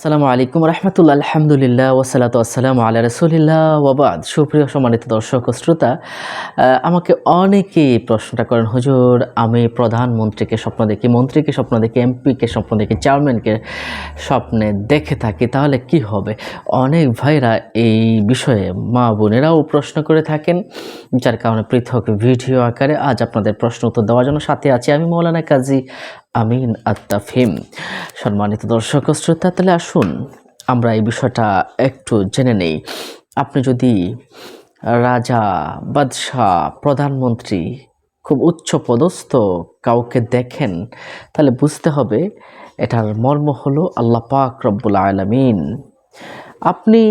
আসসালামু আলাইকুম রহমতুল্লাহ, আলহামদুলিল্লাহ ওসালাত আসসালাম আল্লাহ রসুলিল্লাহ ওবাদ সুপ্রিয় সম্মানিত দর্শক ও শ্রোতা আমাকে অনেকেই প্রশ্নটা করেন, হুজুর, আমি প্রধানমন্ত্রীকে স্বপ্ন দেখি, মন্ত্রীকে স্বপ্ন দেখি, এমপিকে স্বপ্ন দেখি, চেয়ারম্যানকে স্বপ্নে দেখে থাকি, তাহলে কি হবে? অনেক ভাইরা এই বিষয়ে মা বোনেরাও প্রশ্ন করে থাকেন, যার কারণে পৃথক ভিডিও আকারে আজ আপনাদের প্রশ্ন উত্তর দেওয়ার জন্য সাথে আছি আমি মৌলানা কাজী আমিন আত্তাফিম। সম্মানিত দর্শক শ্রোতা, তাহলে আসুন, আমরা এই বিষয়টা একটু জেনে নেই। আপনি যদি রাজা, বাদশাহ, প্রধানমন্ত্রী, খুব উচ্চ পদস্থ কাউকে দেখেন, তাহলে বুঝতে হবে এটার মর্ম হলো আল্লাহ পাক রব্বুল আলমিন। আপনি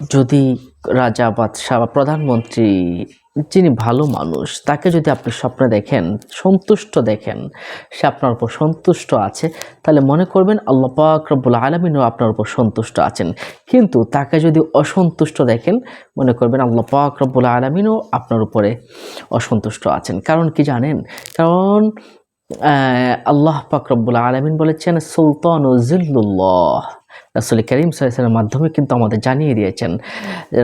যদি রাজা, বাদশাহ বা প্রধানমন্ত্রী, যিনি ভালো মানুষ, তাকে যদি আপনি স্বপ্নে দেখেন, সন্তুষ্ট দেখেন, সে আপনার উপর সন্তুষ্ট আছে, তাহলে মনে করবেন আল্লাহ রব্বুল আলমিনও আপনার উপর সন্তুষ্ট আছেন। কিন্তু তাকে যদি অসন্তুষ্ট দেখেন, মনে করবেন আল্লাহ রব্বুল আলমিনও আপনার উপরে অসন্তুষ্ট আছেন। কারণ কি জানেন? কারণ আল্লাহ পাক রব্বুল আলমিন বলেছেন, সুলতান জিল্লুল্লাহ। রাসুল করিম সাল্লামের মাধ্যমে কিন্তু আমাদের জানিয়ে দিয়েছেন,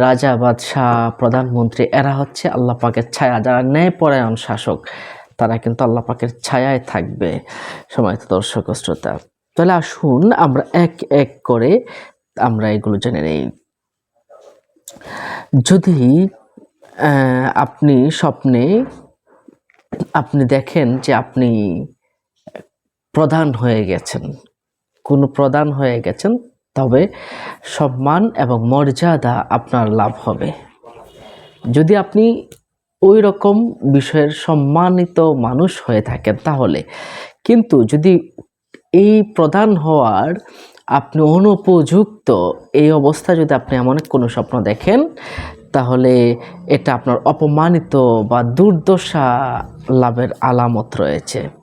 রাজা, বাদশাহ, প্রধানমন্ত্রী, এরা হচ্ছে আল্লাহ পাকের ছায়া, যারা ন্যায়পরায়ণ শাসক, তারা কিন্তু আল্লাহ পাকের ছায়ায় থাকবে। সময় দর্শক শ্রোতা, তাহলে আসুন আমরা এক এক করে আমরা এগুলো জেনে নেই। যদি আপনি স্বপ্নে, আপনি দেখেন যে আপনি প্রধান হয়ে গেছেন, কোনো প্রধান হয়ে গেছেন তবে সম্মান এবং মর্যাদা আপনার লাভ হবে। যদি আপনি ওই রকম বিষয়ের সম্মানিত মানুষ হয়ে থাকেন তাহলে। কিন্তু যদি এই প্রধান হওয়ার আপনি অনুপযুক্ত এই অবস্থা যদি আপনি এমন কোনো স্বপ্ন দেখেন, তাহলে এটা আপনার অপমানিত বা দুর্দশা লাভের আলামত রয়েছে।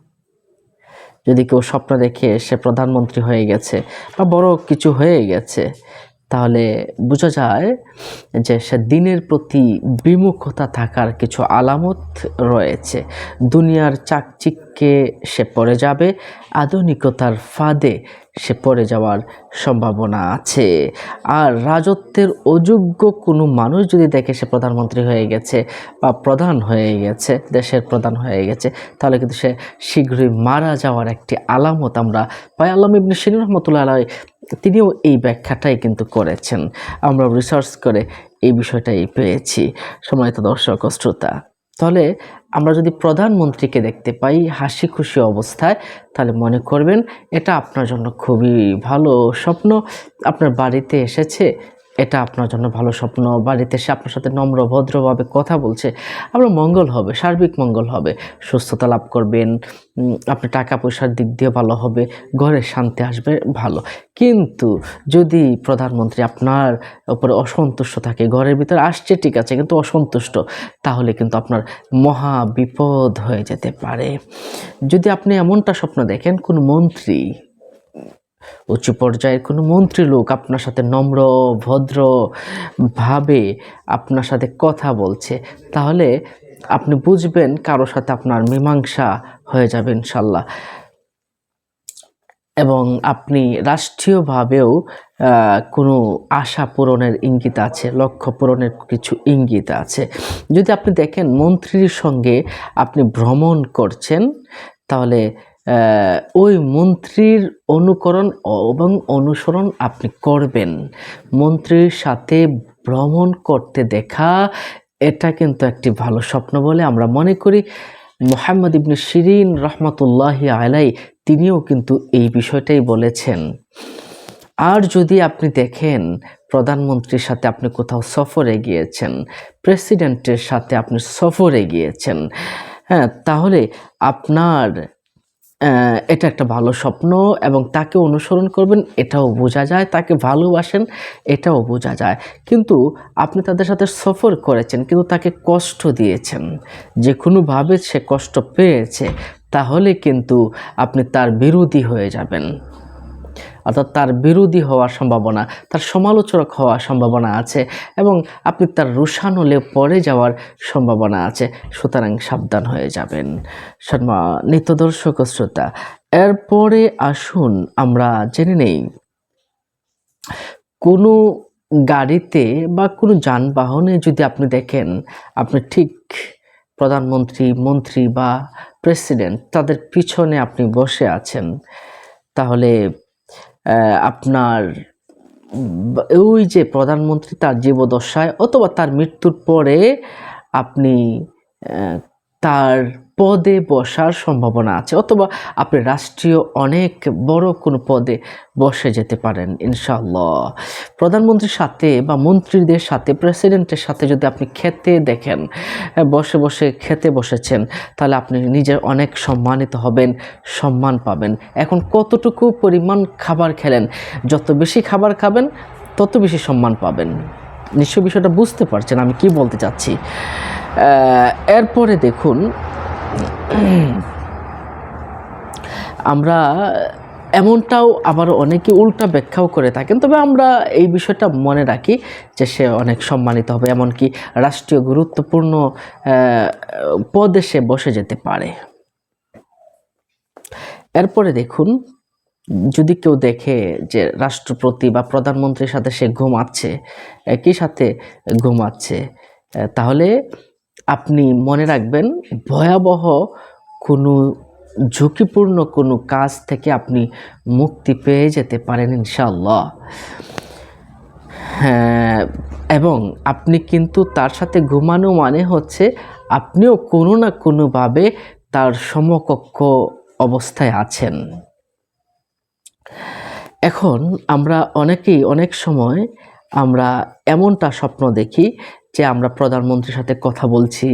যদি কেউ স্বপ্ন দেখে সে প্রধানমন্ত্রী হয়ে গেছে বা বড় কিছু হয়ে গেছে তাহলে বোঝা যায় যে সে দিনের প্রতি বিমুখতা থাকার কিছু আলামত রয়েছে। দুনিয়ার চাকচিক্যে সে পড়ে যাবে, আধুনিকতার ফাঁদে সে পড়ে যাওয়ার সম্ভাবনা আছে। আর রাজত্বের অযোগ্য কোনো মানুষ যদি দেখে সে প্রধানমন্ত্রী হয়ে গেছে বা প্রধান হয়ে গেছে, দেশের প্রধান হয়ে গেছে, তাহলে কিন্তু সে শীঘ্রই মারা যাওয়ার একটি আলামত আমরা পাই। আল্লাহ ইবনে শিন রহমতুল্লাহ তিনিও এই ব্যাখ্যাটাই কিন্তু করেছেন। আমরা রিসার্চ করে এই বিষয়টাই পেয়েছি। সময়ত দর্শক শ্রোতা, তাহলে আমরা যদি প্রধানমন্ত্রীকে দেখতে পাই হাসি খুশি অবস্থায়, তাহলে মনে করবেন এটা আপনার জন্য খুবই ভালো স্বপ্ন। আপনার বাড়িতে এসেছে এটা আপনার জন্য ভালো স্বপ্ন। বাড়িতে এসে আপনার সাথে নম্র ভদ্রভাবে কথা বলছে। আপনার মঙ্গল হবে সার্বিক মঙ্গল হবে। সুস্থতা লাভ করবেন উম, আপনার টাকা পয়সার দিক দিয়ে ভালো হবে ঘরে শান্তি আসবে ভালো। কিন্তু যদি প্রধানমন্ত্রী আপনার উপরে অসন্তুষ্ট থাকে ঘরের ভিতরে আসছে ঠিক আছে কিন্তু অসন্তুষ্ট তাহলে কিন্তু আপনার মহা বিপদ হয়ে যেতে পারে। যদি আপনি এমনটা স্বপ্ন দেখেন কোন মন্ত্রী উঁচু পর্যায়ের কোনো মন্ত্রী লোক আপনার সাথে নম্র, ভদ্র ভাবে আপনার সাথে কথা বলছে, তাহলে আপনি বুঝবেন কারও সাথে আপনার মীমাংসা হয়ে যাবে ইনশাল্লাহ। এবং আপনি রাষ্ট্রীয়ভাবেও কোনো আশা পূরণের ইঙ্গিত আছে, লক্ষ্য পূরণের কিছু ইঙ্গিত আছে। যদি আপনি দেখেন মন্ত্রীর সঙ্গে আপনি ভ্রমণ করছেন, তাহলে ওই মন্ত্রীর অনুকরণ এবং অনুসরণ আপনি করবেন। মন্ত্রীর সাথে ভ্রমণ করতে দেখা, এটা কিন্তু একটি ভালো স্বপ্ন বলে আমরা মনে করি। মোহাম্মদ ইবনে শিরিন রহমতুল্লাহি আলাই তিনিও কিন্তু এই বিষয়টাই বলেছেন। আর যদি আপনি দেখেন প্রধানমন্ত্রীর সাথে আপনি কোথাও সফরে গিয়েছেন, প্রেসিডেন্টের সাথে আপনি সফরে গিয়েছেন হ্যাঁ তাহলে আপনার এটা একটা ভালো স্বপ্ন এবং তাকে অনুসরণ করবেন, এটাও বোঝা যায়। তাকে ভালোবাসেন, এটাও বোঝা যায়। কিন্তু আপনি তাদের সাথে সফর করেছেন, কিন্তু তাকে কষ্ট দিয়েছেন। যে কোনোভাবে সে কষ্ট পেয়েছে, তাহলে কিন্তু আপনি তার বিরোধী হয়ে যাবেন। অর্থাৎ তার বিরোধী হওয়ার সম্ভাবনা, তার সমালোচক হওয়ার সম্ভাবনা আছে এবং আপনি তার রুশানলে পড়ে যাওয়ার সম্ভাবনা আছে। সুতরাং সাবধান হয়ে যাবেন। সম্মানিত দর্শক শ্রোতা, এরপরে আসুন আমরা জেনে নেই, কোনো গাড়িতে বা কোনো যানবাহনে যদি আপনি দেখেন, আপনি ঠিক প্রধানমন্ত্রী, মন্ত্রী বা প্রেসিডেন্ট, তাদের পিছনে আপনি বসে আছেন, তাহলে আপনার ওই যে প্রধানমন্ত্রী তার জীবদশায় অথবা তার মৃত্যুর পরে আপনি তার পদে বসার সম্ভাবনা আছে, অথবা আপনি রাষ্ট্রীয় অনেক বড় কোনো পদে বসে যেতে পারেন ইনশাল্লাহ প্রধানমন্ত্রীর সাথে বা মন্ত্রীদের সাথে, প্রেসিডেন্টের সাথে যদি আপনি খেতে দেখেন বসে বসে খেতে বসেছেন, তাহলে আপনি নিজের অনেক সম্মানিত হবেন, সম্মান পাবেন। এখন কতটুকু পরিমাণ খাবার খেলেন, যত বেশি খাবার খাবেন, তত বেশি সম্মান পাবেন। নিশ্চয় বিষয়টা বুঝতে পারছেন আমি কি বলতে চাচ্ছি। এরপরে দেখুন, আমরা এমনটাও আবার অনেকে উল্টা ব্যাখ্যাও করে থাকেন, তবে আমরা এই বিষয়টা মনে রাখি যে সে অনেক সম্মানিত হবে, এমনকি রাষ্ট্রীয় গুরুত্বপূর্ণ পদে সে বসে যেতে পারে। এরপরে দেখুন যদি কেউ দেখে যে রাষ্ট্রপতি বা প্রধানমন্ত্রীর সাথে সে ঘুমাচ্ছে একই সাথে ঘুমাচ্ছে তাহলে আপনি মনে রাখবেন ভয়াবহ কোনো ঝুঁকিপূর্ণ কোনো কাজ থেকে আপনি মুক্তি পেয়ে যেতে পারেন ইনশাল্লাহ হ্যাঁ এবং আপনি কিন্তু তার সাথে ঘুমানো মানে হচ্ছে আপনিও কোনো না কোনোভাবে তার সমকক্ষ অবস্থায় আছেন। এখন আমরা অনেকেই অনেক সময় আমরা এমনটা স্বপ্ন দেখি যে আমরা প্রধানমন্ত্রীর সাথে কথা বলছি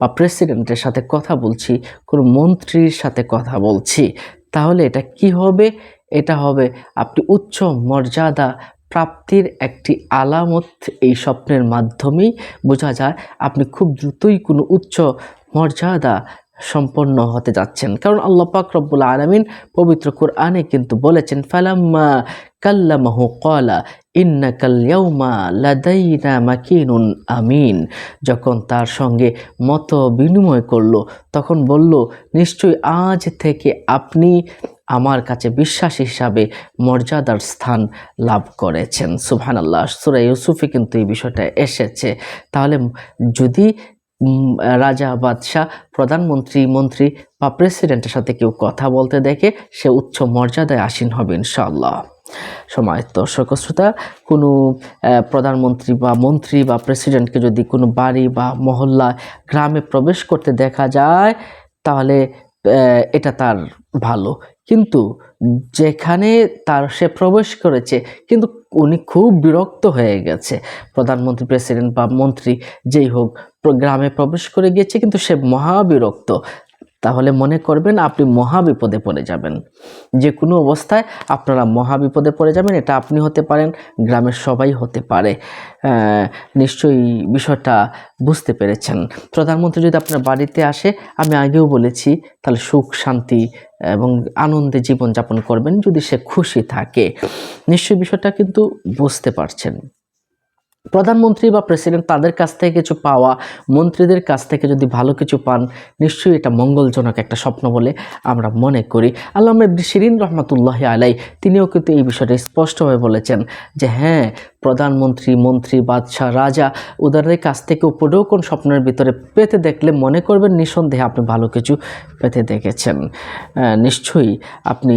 বা প্রেসিডেন্টের সাথে কথা বলছি, কোনো মন্ত্রীর সাথে কথা বলছি। তাহলে এটা কি হবে? এটা হবে আপনি উচ্চ মর্যাদা প্রাপ্তির একটি আলামত এই স্বপ্নের মাধ্যমেই বোঝা যায়। আপনি খুব দ্রুতই কোনো উচ্চ মর্যাদা সম্পন্ন হতে যাচ্ছেন। কারণ আল্লাহ পাক রব্বুল আলমিন পবিত্র কোরআনে কিন্তু বলেছেন, ফালাম্মা কাল্লামাহু কলা ইন্নাকাল ইয়াউমা লাদাইনা মাকিনুন আমিন। যখন তার সঙ্গে মত বিনিময় করল, তখন বলল নিশ্চয়ই আজ থেকে আপনি আমার কাছে বিশ্বাস হিসাবে মর্যাদার স্থান লাভ করেছেন। সুবহান আল্লাহ সুরা ইউসুফে কিন্তু এই বিষয়টা এসেছে। তাহলে যদি রাজা বাদশাহ, প্রধানমন্ত্রী, মন্ত্রী বা প্রেসিডেন্টের সাথে কেউ কথা বলতে দেখে সে উচ্চ মর্যাদায় আসীন হবে ইনশাআল্লাহ। সময় দর্শক শ্রোতা, কোনো প্রধানমন্ত্রী বা মন্ত্রী বা প্রেসিডেন্টকে যদি কোনো বাড়ি বা মহল্লা গ্রামে প্রবেশ করতে দেখা যায়, তাহলে এটা তার ভালো। কিন্তু যেখানে তার, সে প্রবেশ করেছে, কিন্তু উনি খুব বিরক্ত হয়ে গেছে। প্রধানমন্ত্রী, প্রেসিডেন্ট বা মন্ত্রী যেই হোক, গ্রামে প্রবেশ করে গিয়েছে, কিন্তু সে মহাবিরক্ত তাহলে মনে করবেন আপনি মহা বিপদে পড়ে যাবেন। যে কোনো অবস্থায় আপনারা মহা বিপদে পড়ে যাবেন, এটা আপনি হতে পারেন, গ্রামের সবাই হতে পারে। নিশ্চয়ই বিষয়টা বুঝতে পেরেছেন। প্রধানমন্ত্রী যদি আপনার বাড়িতে আসে, আমি আগেও বলেছি, তাহলে সুখ, শান্তি এবং আনন্দে জীবনযাপন করবেন যদি সে খুশি থাকে। নিশ্চয়ই বিষয়টা কিন্তু বুঝতে পারছেন। প্রধানমন্ত্রী বা প্রেসিডেন্ট তাদের কাছ থেকে কিছু পাওয়া, মন্ত্রীদের কাছ থেকে যদি ভালো কিছু পান, নিশ্চয়ই এটা মঙ্গলজনক একটা স্বপ্ন বলে আমরা মনে করি। আল্লাহ শিরিন রহমাতুল্লাহ আলাই তিনিও কিন্তু এই বিষয়টা স্পষ্টভাবে বলেছেন যে হ্যাঁ প্রধানমন্ত্রী, মন্ত্রী, বাদশাহ, রাজা ওদের কাছ থেকে উপরেও কোন স্বপ্নের ভিতরে পেতে দেখলে মনে করবেন নিঃসন্দেহে আপনি ভালো কিছু পেতে দেখেছেন। নিশ্চয়ই আপনি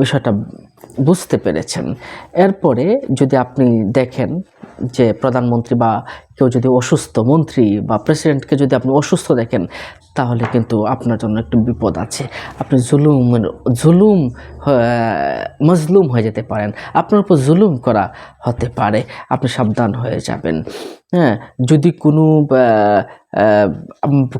বিষয়টা বুঝতে পেরেছেন। এরপরে যদি আপনি দেখেন যে প্রধানমন্ত্রী বা কেউ যদি অসুস্থ মন্ত্রী বা প্রেসিডেন্টকে যদি আপনি অসুস্থ দেখেন, তাহলে কিন্তু আপনার জন্য একটু বিপদ আছে। আপনি জুলুম জুলুম মজলুম হয়ে যেতে পারেন। আপনার উপর জুলুম করা হতে পারে। আপনি সাবধান হয়ে যাবেন। হ্যাঁ যদি কোনো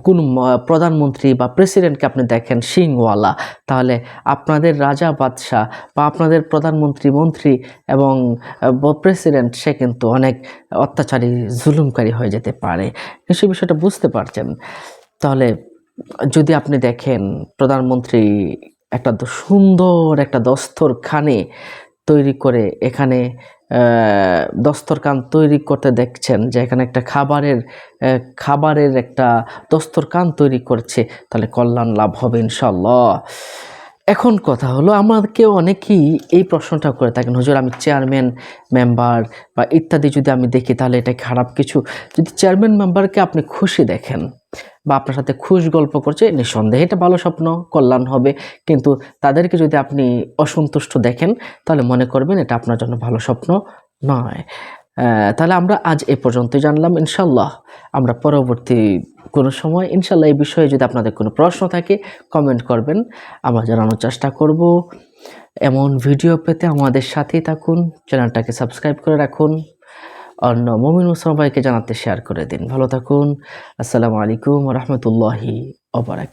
কোনো প্রধানমন্ত্রী বা প্রেসিডেন্টকে আপনি দেখেন, সিংওয়ালা, তাহলে আপনাদের রাজা বাদশাহ বা আপনাদের প্রধানমন্ত্রী মন্ত্রী এবং প্রেসিডেন্ট সে কিন্তু অনেক অত্যাচারী জুলুমকারী হয়ে যেতে পারে। নিশ্চয়ই বিষয়টা বুঝতে পারছেন। তাহলে যদি আপনি দেখেন প্রধানমন্ত্রী একটা সুন্দর একটা দস্তরখানে তৈরি করে এখানে দস্তরখান তৈরি করতে দেখছেন যে এখানে একটা খাবারের খাবারের একটা দস্তরখান তৈরি করছে, তাহলে কল্যাণ লাভ হবে ইনশাল্লাহ এখন কথা হলো আমাকে অনেকেই এই প্রশ্নটা করে থাকেন, হুজুর, আমি চেয়ারম্যান মেম্বার বা ইত্যাদি যদি আমি দেখি, তাহলে এটা খারাপ কিছু। যদি চেয়ারম্যান মেম্বারকে আপনি খুশি দেখেন বা আপনার সাথে খুশ গল্প করছে, নিঃসন্দেহে এটা ভালো স্বপ্ন, কল্যাণ হবে। কিন্তু তাদেরকে যদি আপনি অসন্তুষ্ট দেখেন, তাহলে মনে করবেন এটা আপনার জন্য ভালো স্বপ্ন নয়। তাহলে আমরা আজ এ পর্যন্তই জানলাম ইনশাল্লাহ আমরা পরবর্তী কোনো সময় ইনশাল্লাহ এই বিষয়ে যদি আপনাদের কোনো প্রশ্ন থাকে কমেন্ট করবেন। আমরা জানানোর চেষ্টা করব। এমন ভিডিও পেতে আমাদের সাথেই থাকুন, চ্যানেলটাকে সাবস্ক্রাইব করে রাখুন। অন্য মমিন ভাইকে জানাতে শেয়ার করে দিন। ভালো থাকুন। আসসালামু আলাইকুম রহমতুল্লাহি ওবরাকাত